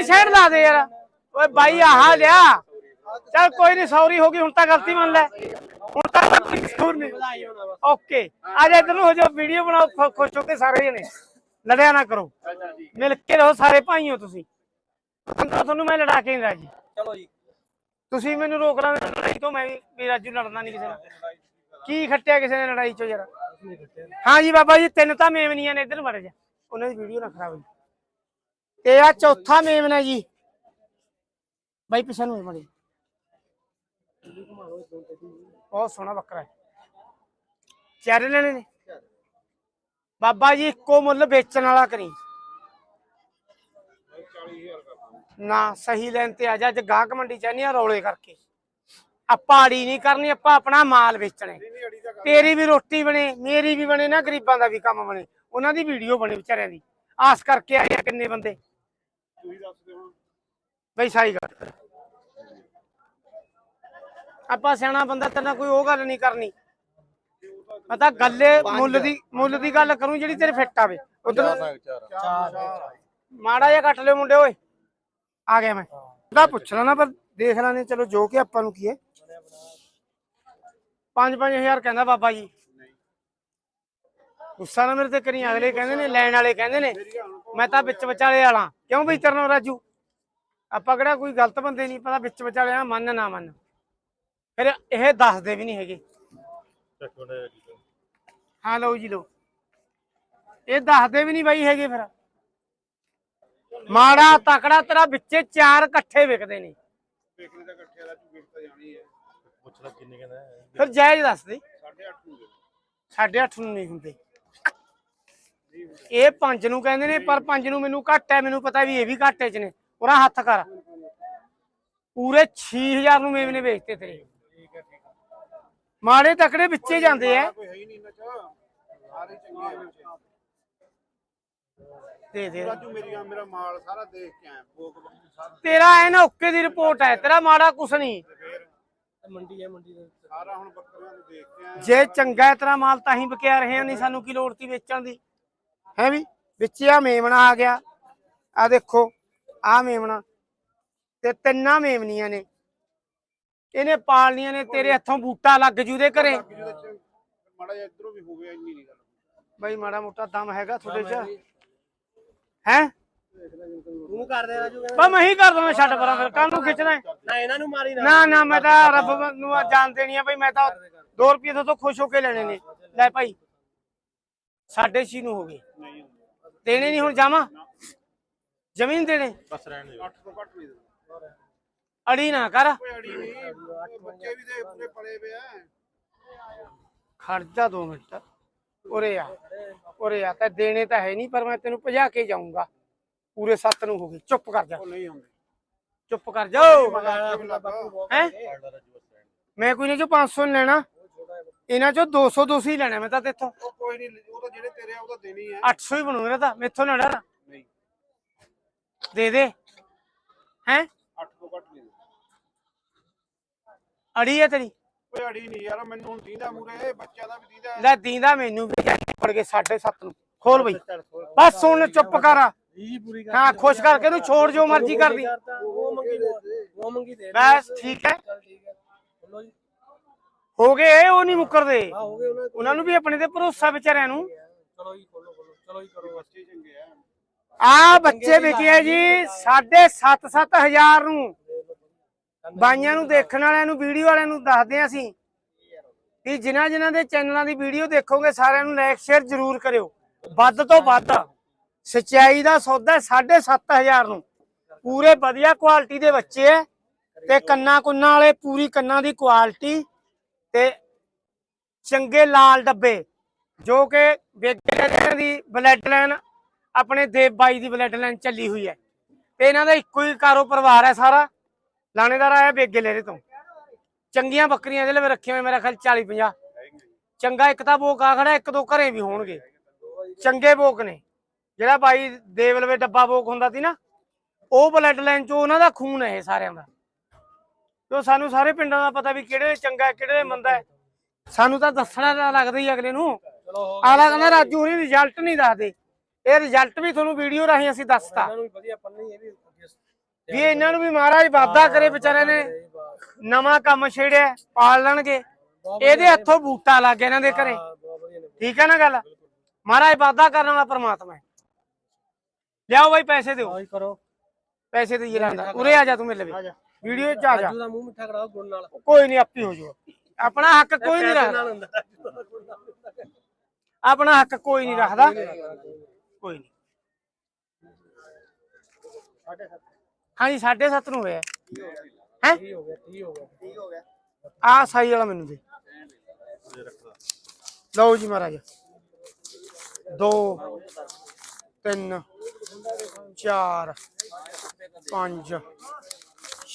ਵਾਲੀ ਸਾਈਡ ਲਾ ਦੇ ਯਾਰ। ਓਏ ਬਾਈ ਆਹ ਲਿਆ। ਚੱਲ ਕੋਈ ਨਹੀਂ ਸੌਰੀ ਹੋ ਗਈ ਹੁਣ ਤਾਂ ਗਲਤੀ ਮੰਨ ਲੈ। ਹੁਣ ਤਾਂ ਕੋਈ ਕਸੂਰ ਨਹੀਂ। ਓਕੇ ਆ ਜਾ ਇੱਧਰ ਨੂੰ ਹੋ ਜਾ ਵੀਡੀਓ ਬਣਾਓ ਖੁਸ਼ ਹੋ ਕੇ ਸਾਰੇ ਜਣੇ। ਲੜਿਆ ਨਾ ਕਰੋ। ਮਿਲ ਕੇ ਰਹੋ ਸਾਰੇ ਭਾਈ ਹੋ ਤੁਸੀਂ ਤੁਹਾਨੂੰ ਮੈਂ ਲੜਾ ਕੇ ਨਹੀਂ ਰਾਜੀ। ਚਲੋ ਜੀ। ਤੁਸੀਂ ਮੈਨੂੰ ਰੋਕ ਲਾਂ ਲੜਾਈ ਤੋਂ ਮੈਂ ਵੀ ਰਾਜੂ ਲੜਨਾ ਨਹੀਂ ਕਿਸੇ ਨਾਲ। ਕੀ ਖੱਟਿਆ ਕਿਸੇ ਨੇ ਲੜਾਈ ਚੋਂ ਯਾਰ? ਹਾਂ ਜੀ ਬਾਬਾ ਜੀ ਤਿੰਨ ਤਾਂ ਮੇਮਨੀਆਂ ਨੇ ਇੱਧਰ ਵੜ ਜਾ। ਉਹਨਾਂ ਦੀ ਵੀਡੀਓ ਨਾ ਖਰਾਬ ਹੋਈ। ਤੇ ਆ ਚੌਥਾ ਮੇਮਨ ਜੀ। ਬਾਈ ਪਿਛਾ ਨੂੰ ਮੜੀ। ਬਹੁਤ ਸੋਹਣਾ ਬੱਕਰਾ ਹੈ। ਚਾਰੇ ਲੈਣੇ ਨੇ। ਬਾਬਾ ਜੀ ਇੱਕੋ ਮੁੱਲ ਵੇਚਣ ਵਾਲਾ ਕਰੀ। ਨਾ ਸਹੀ ਲੈਣ ਤੇ ਆ ਜਾ, ਅੱਜ ਗਾਹਕ ਮੰਡੀ ਚ ਨਹੀਂ ਆ ਰੌਲੇ ਕਰਕੇ। ਆਪਾਂ ਅੜੀ ਨਹੀਂ ਕਰਨੀ, ਆਪਾਂ ਆਪਣਾ ਮਾਲ ਵੇਚਣਾ ਤੇਰੀ ਵੀ ਰੋਟੀ ਬਣੇ, ਮੇਰੀ ਵੀ ਬਣੇ ਨਾ, ਗਰੀਬਾਂ ਦਾ ਵੀ ਕੰਮ ਬਣੇ। ਉਹਨਾਂ ਦੀ ਵੀਡੀਓ ਬਣੇ ਵਿਚਾਰਿਆਂ ਦੀ। ਆਸ ਕਰਕੇ ਆਏ ਆ ਕਿੰਨੇ ਬੰਦੇ। ਬਈ ਸਾਈ ਗੱਲ। ਆਪਾਂ ਸਿਆਣਾ ਬੰਦਾ ਤੇਨਾਂ ਕੋਈ ਉਹ ਗੱਲ ਨਹੀਂ ਕਰਨੀ। ਮੈਂ ਤਾਂ ਗੱਲੇ ਮੁੱਲ ਦੀ ਮੁੱਲ ਦੀ ਗੱਲ ਕਰੂੰ ਜਿਹੜੀ ਤੇਰੇ ਫਿੱਟ ਆਵੇ। ਉਧਰ ਮਾੜਾ ਜਿਹਾ ਕੱਟ ਲਿਓ ਮੁੰਡੇ ਓਏ। ਆ ਗਿਆ ਮੈਂ। ਦਾ ਪੁੱਛ ਲੈਣਾ ਪਰ ਦੇਖ ਲੈਣੇ ਚਲੋ ਜੋ ਕਿ ਆਪਾਂ ਨੂੰ ਕੀ ਹੈ 5-5000 ਕਹਿੰਦਾ ਬਾਬਾ ਜੀ। ਗੁੱਸਾ ਨਾ ਮੇਰੇ ਤੇ ਕਰੀ ਅਗਲੇ ਕਹਿੰਦੇ ਨੇ ਲੈਣ ਵਾਲੇ ਕਹਿੰਦੇ ਨੇ। ਮੈਂ ਤਾਂ ਵਿੱਚ ਵਿਚਾਲੇ ਵਾਲਾ। ਕਿਉਂ ਬਈ ਤਰਨੋ ਰਾਜੂ? ਆਪਾਂ ਕਿਹੜਾ ਕੋਈ ਗਲਤ ਬੰਦੇ ਨਹੀਂ ਪਤਾ ਵਿੱਚ ਵਿਚਾਲੇ ਆ ਮੰਨ ਨਾ ਮੰਨ। ਫਿਰ ਇਹ ਦੱਸਦੇ ਵੀ ਨਹੀਂ ਹੈਗੇ। ਹਾਂ ਲਓ ਜੀ ਲਓ। ਇਹ ਦੱਸਦੇ ਵੀ ਨਹੀਂ ਬਾਈ ਹੈਗੇ ਫਿਰ। ਮਾੜਾ ਤਕੜਾ ਤੇਰਾ ਵਿੱਚੇ ਚਾਰ ਇਕੱਠੇ ਵਿਕਦੇ ਨੇ। ਕਿੰਨੇ ਕਹਿੰਦਾ ਫਿਰ ਜਾਇਜ਼ ਦੱਸ ਦੇ। 8.5 ਨੂੰ ਨਹੀਂ ਹੁੰਦੇ। ਇਹ ਪੰਜ ਨੂੰ ਕਹਿੰਦੇ ਨੇ ਪਰ ਪੰਜ ਨੂੰ ਮੈਨੂੰ ਘੱਟ ਹੈ ਮੈਨੂੰ ਪਤਾ ਵੀ ਇਹ ਵੀ ਘਾਟੇ ਚ ਨੇ। ਉਹਦਾ ਹੱਥ ਕਰ। ਪੂਰੇ 6000 ਨੂੰ ਮੇਵਨੇ ਵੇਚਤੇ ਤੇਰੇ। ਮਾੜੇ ਤਕੜੇ ਵਿੱਚੇ ਜਾਂਦੇ ਐ ਕੋਈ ਹੈ ਹੀ ਨਹੀਂ ਇਹਨਾਂ ਚ। ਸਾਰੇ ਚੰਗੇ ਆ ਵਿੱਚ। ਦੇ ਦੇ। ਰਾਜੂ ਮੇਰੀ ਆ ਮੇਰਾ ਮਾਲ ਸਾਰਾ ਦੇਖ ਕੇ ਆਇਆ ਬੋਕ ਬੱਕਰੀ ਸਾਰਾ। ਤੇਰਾ ਐ ਨਾ ਓਕੇ ਦੀ ਰਿਪੋਰਟ ਹੈ ਤੇਰਾ ਮਾੜਾ ਕੁਛ ਨਹੀਂ। ਮੰਡੀ ਹੈ ਮੰਡੀ ਦੇ ਸਾਰਾ ਹੁਣ ਬੱਕਰੀਆਂ ਨੂੰ ਦੇਖ ਕੇ ਆਇਆ। ਜੇ ਚੰਗਾ ਹੈ ਤੇਰਾ ਮਾਲ ਤਾਂ ਹੀ ਵਿਕਿਆ ਰਹੇ ਨਹੀਂ ਸਾਨੂੰ ਕੀ ਲੋੜ ਤੀ ਵੇਚਣ ਦੀ। ਹੈ ਵੀ ਵਿੱਚ ਆ ਮੇਮਣਾ ਆ ਗਿਆ। ਆ ਦੇਖੋ ਆ ਮੇਮਣਾ। ਤੇ ਤਿੰਨਾਂ ਮੇਮਨੀਆਂ ਨੇ। ਇਹਨੇ ਪਾਲਣੀਆਂ ਨੇ ਤੇਰੇ ਹੱਥੋਂ ਬੂਟਾ ਲੱਗ ਜੂ ਦੇ ਘਰੇ। ਮਾੜਾ ਜਿਹਾ ਇਧਰੋਂ ਵੀ ਹੋਵੇ ਇੰਨੀ ਨਹੀਂ ਗੱਲ। ਬਈ ਮਾੜਾ ਮੋਟਾ ਦਮ ਹੈਗਾ ਤੁਹਾਡੇ 'ਚ ਹੈ? ਤੂੰ ਕਰਦੇ ਰਾਜੂ ਬਾ ਮੈਂ ਹੀ ਕਰ ਦਵਾਂ ਛੱਡ ਪਰਾਂ ਫਿਰ। ਕਾਹਨੂੰ ਖਿੱਚਣਾ ਹੈ? ਨਾ ਇਹਨਾਂ ਨੂੰ ਮਾਰੀ ਨਾ। ਨਾ ਨਾ ਮੈਂ ਤਾਂ ਰੱਬ ਨੂੰ ਆ ਜਾਣ ਦੇਣੀ ਆ ਬਈ ਮੈਂ ਤਾਂ 2 ਰੁਪਏ ਤੋਂ ਖੁਸ਼ ਹੋ ਕੇ ਲੈਣੇ ਨੇ। ਲੈ ਭਾਈ ਸਾਢੇ ਛੇ ਨੂੰ ਹੋ ਗਏ। ਦੇਣੇ ਨਹੀਂ ਹੁਣ ਜਾਵਾਂ ਜ਼ਮੀਨ ਦੇਣੇ? ਬਸ ਰਹਿਣ ਦੇ 8 ਤੋਂ ਘੱਟ ਨਹੀਂ ਦਿੰਦਾ ਅੜੀ ਨਾ ਕਰ। ਕੋਈ ਅੜੀ ਨਹੀਂ ਬੱਚੇ ਵੀ ਦੇ ਪੂਰੇ ਪਲੇ ਪਏ ਆ। ਖੜ ਜਾ 2 ਮਿੰਟ। ਉਰੇ ਆ ਉਰੇ ਆ ਤਾਂ ਦੇਣੇ ਤਾਂ ਹੈ ਨਹੀਂ ਪਰ ਮੈਂ ਤੈਨੂੰ ਭਜਾ ਕੇ ਜਾਊਂਗਾ। ਪੂਰੇ 7 ਨੂੰ ਹੋ ਗਏ। ਚੁੱਪ ਕਰ ਜਾ। ਉਹ ਨਹੀਂ ਹੁੰਦੇ ਚੁੱਪ ਕਰ ਜਾਓ ਹੈ? ਮੈਂ ਕੋਈ ਨਹੀਂ ਜੋ 500 ਨੀ ਲੈਣਾ। ਇਹਨਾਂ ਚੋਂ 200 200 ਹੀ ਲੈਣਾ ਮੈਂ ਤਾਂ ਤੇਥੋਂ। ਉਹ ਕੋਈ ਨਹੀਂ ਉਹ ਤਾਂ ਜਿਹੜੇ ਤੇਰੇ ਆ ਉਹ ਤਾਂ ਦੇਣੀ ਹੈ 800 ਹੀ ਬਣੂ ਮੇਰਾ ਤਾਂ ਮੈਥੋਂ ਨਾ ਡਰ ਨਹੀਂ। ਦੇ ਦੇ। ਹੈ? 8 ਤੋਂ ਘੱਟ ਨਹੀਂ। ਦਿੰਦਾ ਅੜੀ ਹੈ ਤੇਰੀ। ਕੋਈ ਅੜੀ ਨਹੀਂ ਯਾਰ ਮੈਨੂੰ ਹੁਣ ਦੀਂਦਾ ਮੂਰੇ ਬੱਚਿਆਂ ਦਾ ਵੀ ਦੀਂਦਾ ਲੈ ਦੀਂਦਾ ਮੈਨੂੰ ਵੀ ਪੜ ਕੇ 7.5 ਨੂੰ। ਖੋਲ ਬਈ। ਬਸ ਸੁਣ ਚੁੱਪ ਕਰ। ਜੀ ਪੂਰੀ ਕਰ ਹਾਂ ਖੁਸ਼ ਕਰਕੇ ਇਹਨੂੰ ਛੋੜ ਜੋ ਮਰਜ਼ੀ ਕਰਦੀ ਉਹ ਮੰਗੀ ਉਹ ਮੰਗੀ ਦੇ ਬਸ ਠੀਕ ਹੈ। ਹੋ ਗਏ ਉਹ ਨਹੀਂ ਮੁੱਕਰਦੇ। ਆ ਹੋ ਗਏ ਉਹਨਾਂ ਨੂੰ ਵੀ ਆਪਣੇ ਤੇ ਭਰੋਸਾ ਵਿਚਾਰਿਆਂ ਨੂੰ। ਚਲੋ ਜੀ ਖੋਲੋ ਖੋਲੋ ਚਲੋ ਜੀ ਕਰੋ ਬੱਚੇ ਚੰਗੇ ਆ। ਆ ਬੱਚੇ ਵਿਕੇ ਆ ਜੀ 7.5 ਹਜ਼ਾਰ ਨੂੰ। ਬਾਈਆਂ ਨੂੰ ਦੇਖਣ ਵਾਲਿਆਂ ਨੂੰ ਵੀਡੀਓ ਵਾਲਿਆਂ ਨੂੰ ਦੱਸਦੇ ਆ ਅਸੀਂ। ਕਿ ਜਿਨ੍ਹਾਂ ਜਿਨ੍ਹਾਂ ਦੇ ਚੈਨਲਾਂ ਦੀ ਵੀਡੀਓ ਦੇਖੋਗੇ ਸਾਰਿਆਂ ਨੂੰ ਲਾਈਕ ਸ਼ੇਅਰ ਜ਼ਰੂਰ ਕਰਿਓ। ਵੱਧ ਤੋਂ ਵੱਧ। ਸਚਾਈ ਦਾ ਸੌਦਾ 7.5 ਨੂੰ। ਪੂਰੇ ਵਧੀਆ ਕੁਆਲਿਟੀ ਦੇ ਬੱਚੇ ਐ ਤੇ ਕੰਨਾ ਕੁੰਨਾ ਵਾਲੇ ਪੂਰੀ ਕੰਨਾਂ ਦੀ ਕੁਆਲਿਟੀ ਤੇ ਚੰਗੇ ਲਾਲ ਡੱਬੇ, ਜੋ ਕਿ ਬੇਗੇ ਦੀ ਬਲੱਡ ਲਾਈਨ ਆਪਣੇ ਦੇਵ ਬਾਈ ਦੀ ਬਲੱਡ ਲਾਈਨ ਚੱਲੀ ਹੋਈ ਹੈ। ਤੇ ਇਹਨਾਂ ਦਾ ਇੱਕੋ ਹੀ ਕਾਰੋ ਪਰਿਵਾਰ ਹੈ ਸਾਰਾ। ਲਾਣੇਦਾਰ ਆਇਆ ਬੇਗੇ ਲੇਰੇ ਤੋਂ। ਚੰਗੀਆਂ ਬੱਕਰੀਆਂ ਇਹਦੇ ਲਈ ਰੱਖੀਆਂ ਹੋਏ ਮੇਰਾ ਖਿਆਲ 40 50 ਚੰਗਾ ਇੱਕ ਤਾਂ ਬੋਕ ਆ ਖੜਾ, ਇੱਕ ਦੋ ਘਰੇ ਵੀ ਹੋਣਗੇ। ਚੰਗੇ ਬੋਕ ਨੇ। ਜਿਹੜਾ ਬਾਈ ਦੇਵਲਵੇ ਡੱਬਾ ਬੋਕ ਹੁੰਦਾ ਸੀ ਨਾ, ਉਹ ਬਲੱਡ ਲਾਈਨ ਚੋਂ ਉਹਨਾਂ ਦਾ ਖੂਨ ਹੈ ਇਹ ਸਾਰਿਆਂ ਦਾ। ਤੇ ਸਾਨੂੰ ਸਾਰੇ ਪਿੰਡਾਂ ਦਾ ਪਤਾ ਵੀ ਕਿਹੜੇ ਚੰਗਾ ਕਿਹੜੇ ਮੰਦਾ ਹੈ। ਸਾਨੂੰ ਤਾਂ ਦੱਸਣਾ ਤਾਂ ਲੱਗਦਾ ਹੀ ਅਗਲੇ ਨੂੰ। ਆਲਾ ਕਹਿੰਦਾ ਰਾਜੂ ਹੋਰੀ ਰਿਜ਼ਲਟ ਨਹੀਂ ਦੱਸਦੇ। ਇਹ ਰਿਜ਼ਲਟ ਵੀ ਤੁਹਾਨੂੰ ਵੀਡੀਓ ਰਾਹੀਂ ਅਸੀਂ ਦੱਸਤਾ। ਵੀ ਇਹ ਇਹਨਾਂ ਨੂੰ ਵੀ ਮਹਾਰਾਜ ਵਾਦਾ ਕਰੇ ਵਿਚਾਰਿਆਂ ਨੇ। ਨਵਾਂ ਕੰਮ ਛੇੜਿਆ ਪਾਲ ਲੈਣਗੇ। ਇਹਦੇ ਹੱਥੋਂ ਬੂਟਾ ਲੱਗ ਗਿਆ ਇਹਨਾਂ ਦੇ ਘਰੇ। ਠੀਕ ਹੈ ਨਾ ਗੱਲ? ਮਹਾਰਾਜ ਵਾਦਾ ਕਰਨ ਵਾਲਾ ਪ੍ਰਮਾਤਮਾ ਹੈ। ਲਿਆਓ ਬਾਈ ਪੈਸੇ ਦਿਓ। ਕਰੋ। ਪੈਸੇ ਦੇ। ਜਾਂਦਾ ਉਰੇ ਆ ਜਾ ਤੂੰ ਮੇਰੇ ਲਈ। ਵੀਡੀਓ ਚ ਆ ਜਾ। ਰਾਜੂ ਦਾ ਮੂੰਹ ਮਿੱਠਾ ਕਰਾਓ ਗੁੜ ਨਾਲ। ਕੋਈ ਨਹੀਂ ਆਪੀ ਹੋ ਜਾਊ ਆਪਣਾ ਹੱਕ ਕੋਈ ਨਹੀਂ ਰੱਖਦਾ। ਨਾਲ ਹੁੰਦਾ ਰਾਜੂ ਦਾ ਗੁੜ ਨਾਲ ਹੁੰਦਾ। ਆਪਣਾ ਹੱਕ ਕੋਈ ਨਹੀਂ ਰੱਖਦਾ। ਕੋਈ ਨਹੀਂ ਹਾਂਜੀ 7.5 ਨੂੰ ਹੋਇਆ। ਹੈ? ਕੀ ਹੋ ਗਿਆ ਕੀ ਹੋ ਗਿਆ। ਆ ਸਾਈ ਵਾਲਾ ਮੈਨੂੰ ਦੇ। ਲਓ ਜੀ ਮਹਾਰਾਜ। 2 3 4 5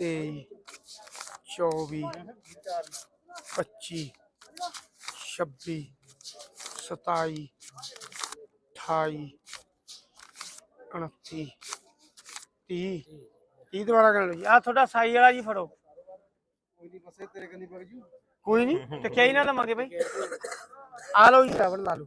23 24 25 26 27 28 29 30 30 ਦੁਬਾਰਾ ਕਰ ਲਓ ਜੀ। ਆ ਤੁਹਾਡਾ ਸਾਈ ਵਾਲਾ ਜੀ ਫੜੋ। ਕੋਈ ਨਹੀਂ ਤੇਰੇ ਕੰਨੀ ਪੜ ਜੂ। ਕੋਈ ਨਹੀਂ ਟਕਿਆ ਹੀ ਨਾ ਲਵਾਂਗੇ ਬਈ। ਆ ਲਓ ਜੀ ਰਾਵਣ ਲਾ ਲਓ।